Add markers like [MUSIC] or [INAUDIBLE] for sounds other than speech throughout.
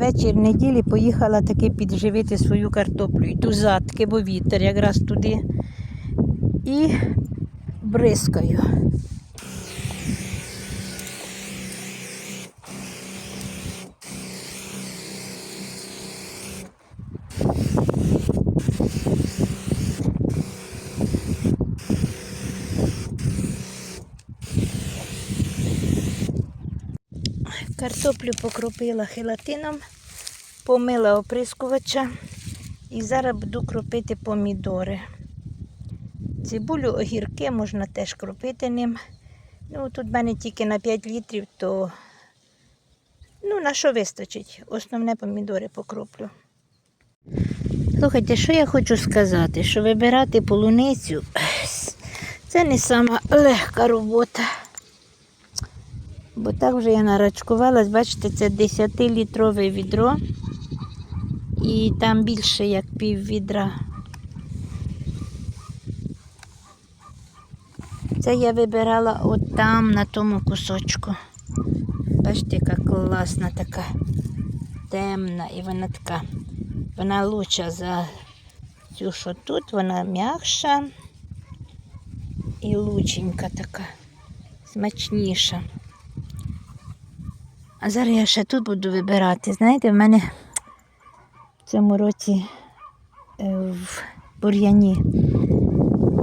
вечір неділі поїхала таки підживити свою картоплю. Йду задки, бо вітер якраз туди. І бризкаю. Картоплю покропила хелатином, помила оприскувача і зараз буду кропити помідори. Цибулю, огірки можна теж кропити ним. Ну, тут в мене тільки на 5 літрів, то ну, на що вистачить? Основне помідори покроплю. Слухайте, що я хочу сказати, що вибирати полуницю це не сама легка робота. Бо так вже я нарачкувалась, бачите, це 10-літрове відро. І там більше як пів відра. Це я вибирала от там, на тому кусочку. Бачите, яка класна така темна і вона така, вона лучша за цю, що тут, вона м'якша і лученька така, смачніша. А зараз я ще тут буду вибирати. Знаєте, в мене в цьому році е, в бур'яні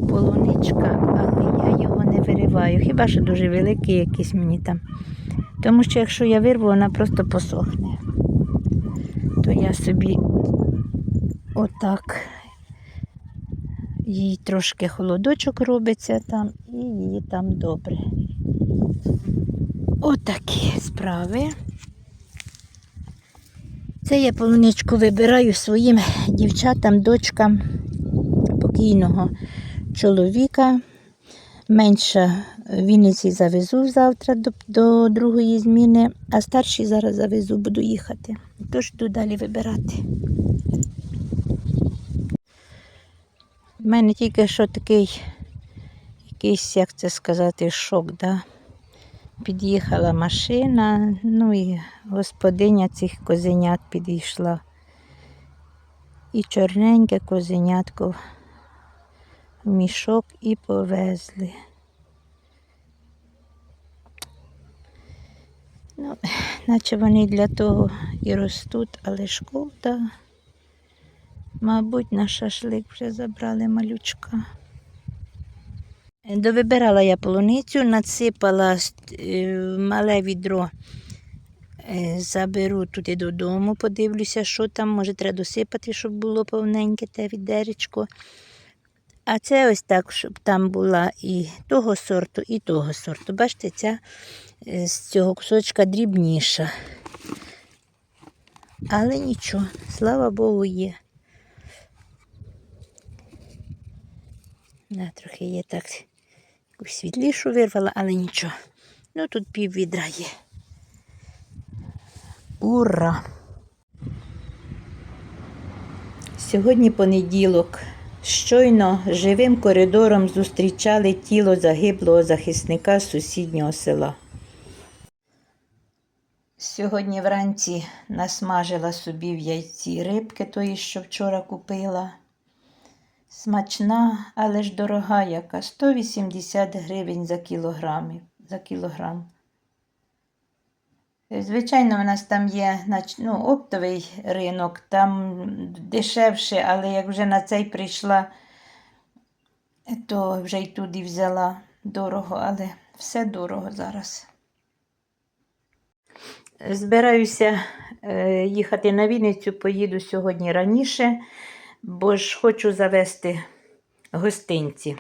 полуничка, але я його не вириваю. Хіба що дуже великий якийсь мені там. Тому що якщо я вирву, вона просто посохне. То я собі отак їй трошки холодочок робиться там і її там добре. Отакі справи. Це я полуничку вибираю своїм дівчатам, дочкам покійного чоловіка. Менша в Вінниці завезу завтра до, до другої зміни, а старші зараз завезу, буду їхати. Тож йду далі вибирати. У мене тільки що такий якийсь, як це сказати, шок, да? Під'їхала машина, ну і господиня цих козенят підійшла. І чорненьке козенятко в мішок і повезли. Ну, наче вони для того і ростуть, але шкода. Мабуть, на шашлик вже забрали малючка. Довибирала я полуницю, насипала е, мале відро, е, заберу туди додому, подивлюся, що там, може треба досипати, щоб було повненьке те відеречко. А це ось так, щоб там була і того сорту, і того сорту. Бачите, ця е, з цього кусочка дрібніша. Але нічого, слава Богу, є. Да, трохи є так якусь світлішу вирвала, але нічого. Ну тут пів відра є. Ура! Сьогодні понеділок. Щойно живим коридором зустрічали тіло загиблого захисника сусіднього села. Сьогодні вранці насмажила собі в яйці рибки тої, що вчора купила. Смачна, але ж дорога яка 180 гривень за за кілограм. Звичайно, у нас там є ну, оптовий ринок, там дешевше, але як вже на цей прийшла, то вже й туди взяла дорого, але все дорого зараз. Збираюся е, їхати на Вінницю, поїду сьогодні раніше бо ж хочу завести гостинці.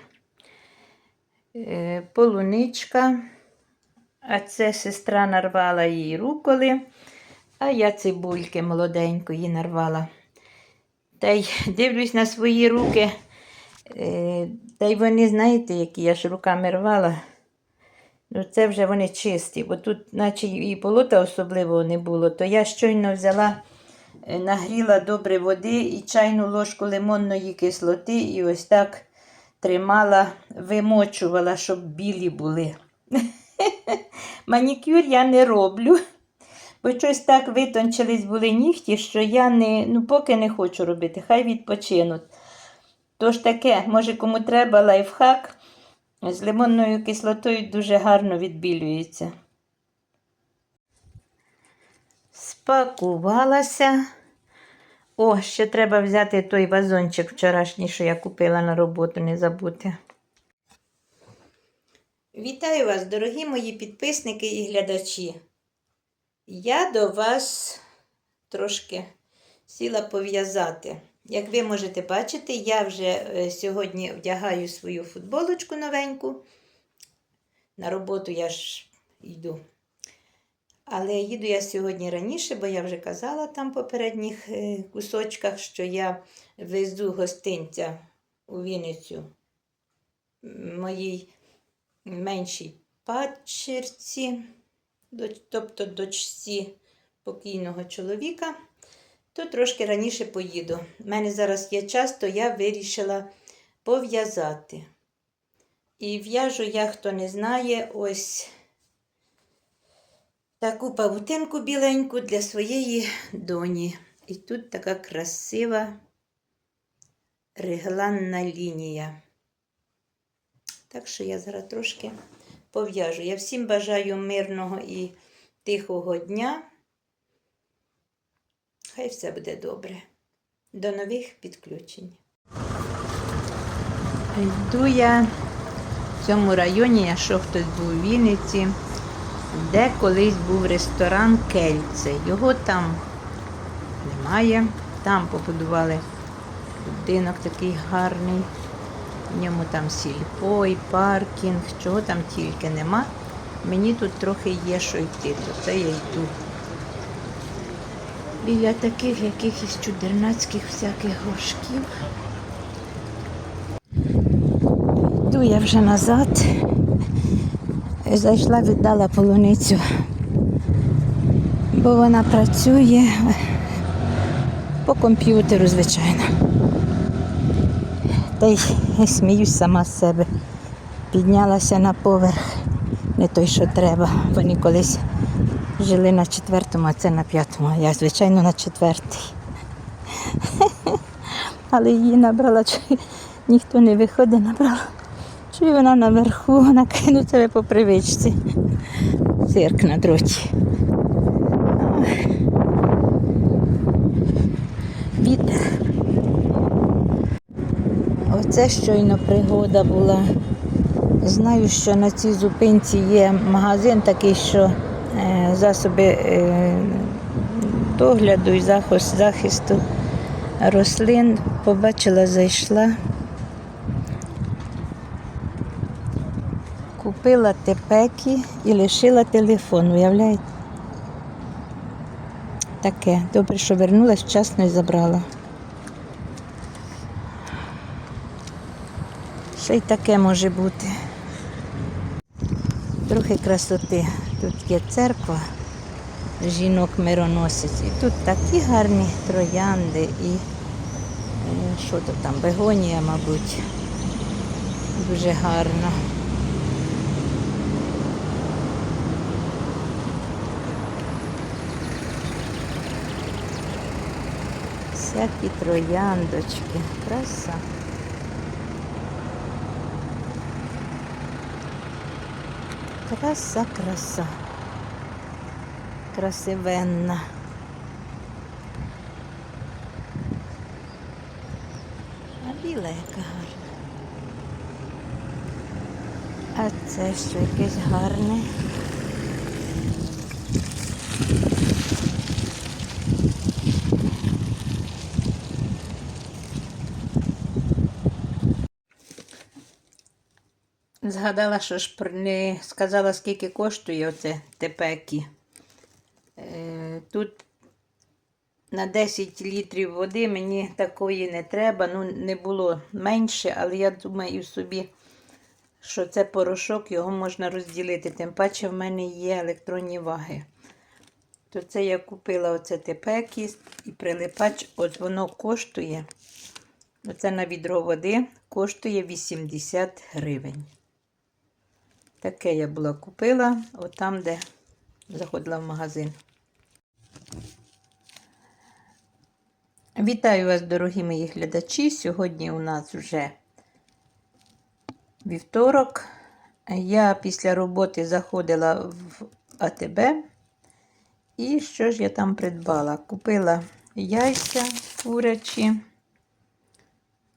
Е, полуничка, а це сестра нарвала її руколи, а я цибульки молоденької нарвала. Та й дивлюсь на свої руки, е, та й вони, знаєте, які я ж руками рвала. Ну, Це вже вони чисті, бо тут, наче і болота особливого не було, то я щойно взяла. Е, нагріла добре води і чайну ложку лимонної кислоти, і ось так тримала, вимочувала, щоб білі були. [LAUGHS] Манікюр я не роблю, Бо щось так витончились були нігті, що я не, ну, поки не хочу робити, хай відпочинуть. Тож таке, може, кому треба лайфхак, з лимонною кислотою дуже гарно відбілюється. Спакувалася. О, ще треба взяти той вазончик вчорашній, що я купила на роботу, не забути. Вітаю вас, дорогі мої підписники і глядачі. Я до вас трошки сіла пов'язати. Як ви можете бачити, я вже е, сьогодні вдягаю свою футболочку новеньку. На роботу я ж йду. Але їду я сьогодні раніше, бо я вже казала там попередніх е, кусочках, що я везу гостинця у Вінницю моїй меншій падчерці, тобто дочці покійного чоловіка, то трошки раніше поїду. У мене зараз є час, то я вирішила пов'язати. І в'яжу я, хто не знає, ось таку павутинку біленьку для своєї доні. І тут така красива регланна лінія. Так що я зараз трошки пов'яжу. Я всім бажаю мирного і тихого дня. Хай все буде добре. До нових підключень. Йду я в цьому районі, якщо хтось був у Вінниці, де колись був ресторан Кельце. Його там немає. Там побудували будинок такий гарний. В ньому там сільпо і паркінг, чого там тільки нема. Мені тут трохи є що йти, то це я йду. Біля таких якихось чудернацьких всяких горшків. Йду я вже назад. Зайшла, віддала полуницю, бо вона працює по комп'ютеру, звичайно. Та й сміюсь сама з себе. Піднялася на поверх, не той, що треба. Вони колись жили на четвертому, а це на п'ятому. Я, звичайно, на четвертий. [LAUGHS] Але її набрала, ніхто не виходить, набрала. Чи вона наверху, [LAUGHS] вона себе по привичці. Цирк на дроті. Вітер. Оце щойно пригода була. Знаю, що на цій зупинці є магазин такий, що е, засоби е, догляду і захисту рослин. Побачила, зайшла. Купила тепекі і лишила телефон, уявляєте? Таке. Добре, що вернулась вчасно і забрала. Ще й таке може бути. Трохи красоти. Тут є церква, жінок мироносець. І тут такі гарні троянди і е, що то там, бегонія, мабуть. Дуже гарно. Всякі трояндочки. Краса. Краса, краса. Красивенна. А біла яка гарна. А це що якесь гарне. Згадала, що ж не сказала, скільки коштує оце тепекі. Е, тут на 10 літрів води мені такої не треба. Ну, не було менше, але я думаю собі, що це порошок, його можна розділити. Тим паче в мене є електронні ваги. То це я купила оце тепекі і прилипач, от воно коштує. Оце на відро води коштує 80 гривень. Таке я була купила, отам, де заходила в магазин. Вітаю вас, дорогі мої глядачі. Сьогодні у нас вже вівторок. Я після роботи заходила в АТБ. І що ж я там придбала? Купила яйця курячі.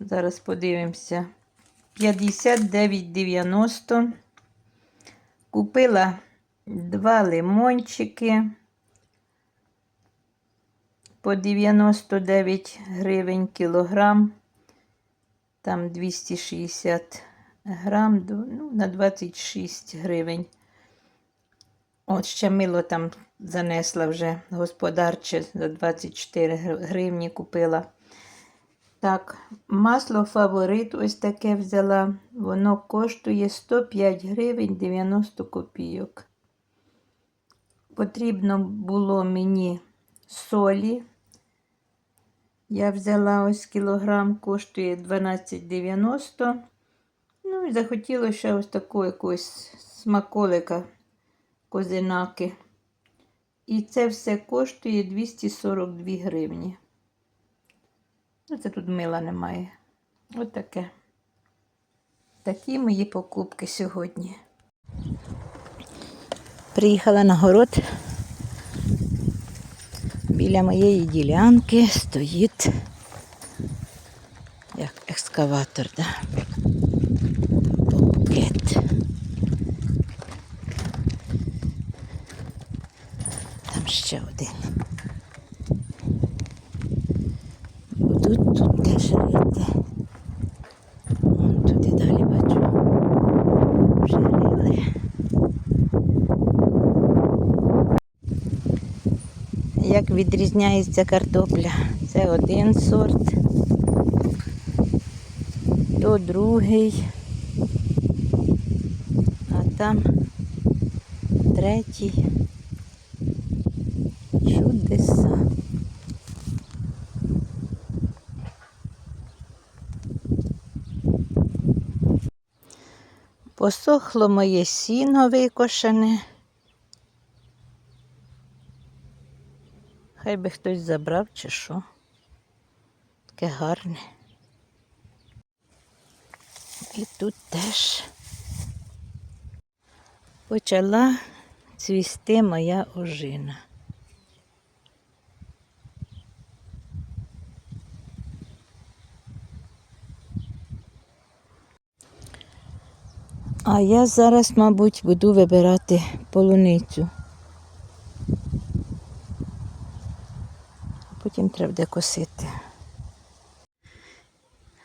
Зараз подивимося. 59,90. Купила два лимончики по 99 гривень кілограм. Там 260 грам, ну, на 26 гривень. От ще мило там занесла вже господарче за 24 гривні купила. Так, масло фаворит ось таке взяла. Воно коштує 105 гривень 90 копійок. Потрібно було мені солі. Я взяла ось кілограм, коштує 12,90. Ну і захотілося ось такого якогось смаколика козинаки. І це все коштує 242 гривні. Ну, це тут мила немає. От. Такі мої покупки сьогодні. Приїхала на город. Біля моєї ділянки стоїть як екскаватор, да? Букет. Там ще один. Будуть тут теж рити. Вон туди далі бачу. Вже рили. Відрізняється картопля? Це один сорт, то другий, а там третій. Чудеса. Посохло моє сіно викошене. Хай би хтось забрав чи що. Таке гарне. І тут теж почала цвісти моя ожина. А я зараз, мабуть, буду вибирати полуницю. Потім треба буде косити.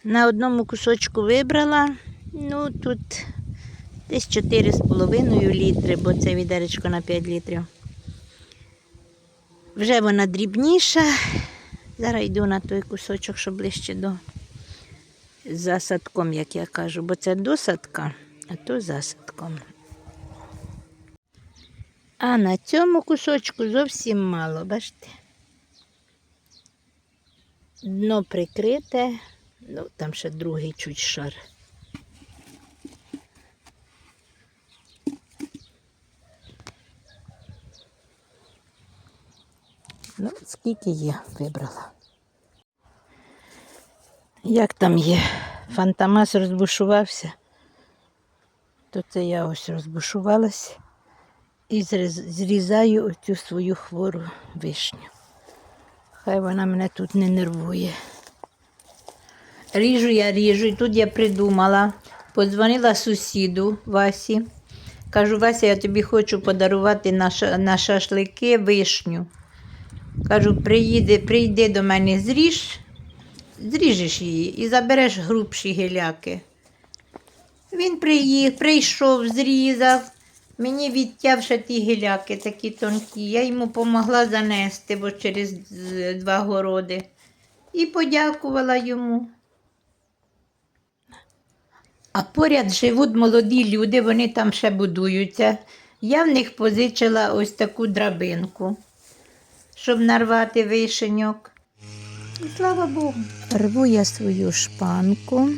На одному кусочку вибрала, ну тут десь 4,5 літри, бо це відеречко на 5 літрів. Вже вона дрібніша. Зараз йду на той кусочок, що ближче до засадком, як я кажу, бо це досадка, а то засадком. А на цьому кусочку зовсім мало, бачите? Дно прикрите, ну там ще другий чуть шар. Ну, скільки є, вибрала. Як там є? Фантомас розбушувався, то це я ось розбушувалась і зрізаю оцю свою хвору вишню. Хай вона мене тут не нервує. Ріжу я ріжу, і тут я придумала. Подзвонила сусіду Васі. Кажу, Вася, я тобі хочу подарувати на, на шашлики вишню. Кажу, приїди, прийди до мене, зріж, зріжеш її і забереш грубші гіляки. Він приїхав, прийшов, зрізав. Мені відтяв ще ті гіляки такі тонкі. Я йому допомогла занести, бо через два городи. І подякувала йому. А поряд живуть молоді люди, вони там ще будуються. Я в них позичила ось таку драбинку, щоб нарвати вишеньок. І слава Богу. Рву я свою шпанку,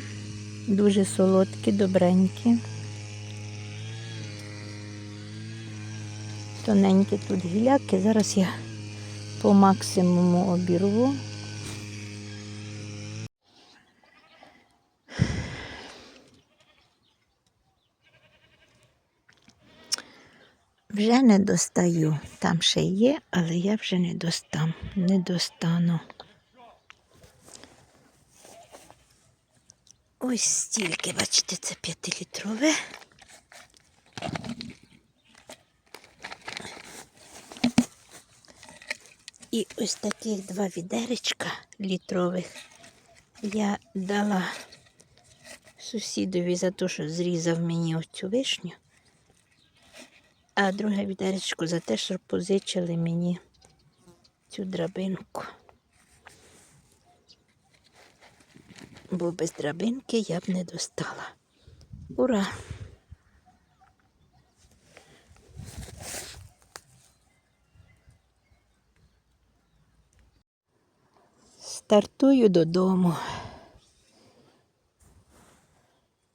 дуже солодкі, добренькі. Тоненькі тут гіляки. Зараз я по максимуму обірву. Вже не достаю. Там ще є, але я вже не достам. Не достану. Ось стільки, бачите, це п'ятилітрове. І ось таких два відеречка літрових я дала сусідові за те, що зрізав мені оцю вишню. А друге відеречко за те, що позичили мені цю драбинку. Бо без драбинки я б не достала. Ура! Стартую додому.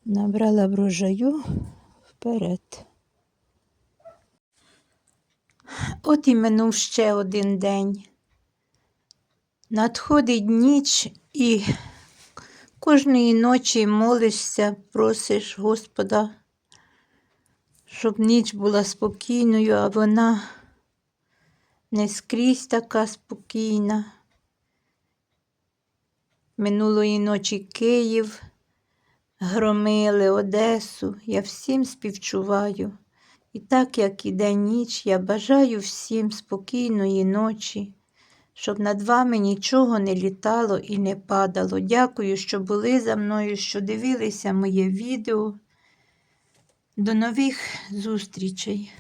Набрала врожаю вперед. От і минув ще один день. Надходить ніч і кожної ночі молишся, просиш Господа, щоб ніч була спокійною, а вона не скрізь така спокійна. Минулої ночі Київ громили Одесу. Я всім співчуваю. І так як іде ніч, я бажаю всім спокійної ночі, щоб над вами нічого не літало і не падало. Дякую, що були за мною, що дивилися моє відео. До нових зустрічей!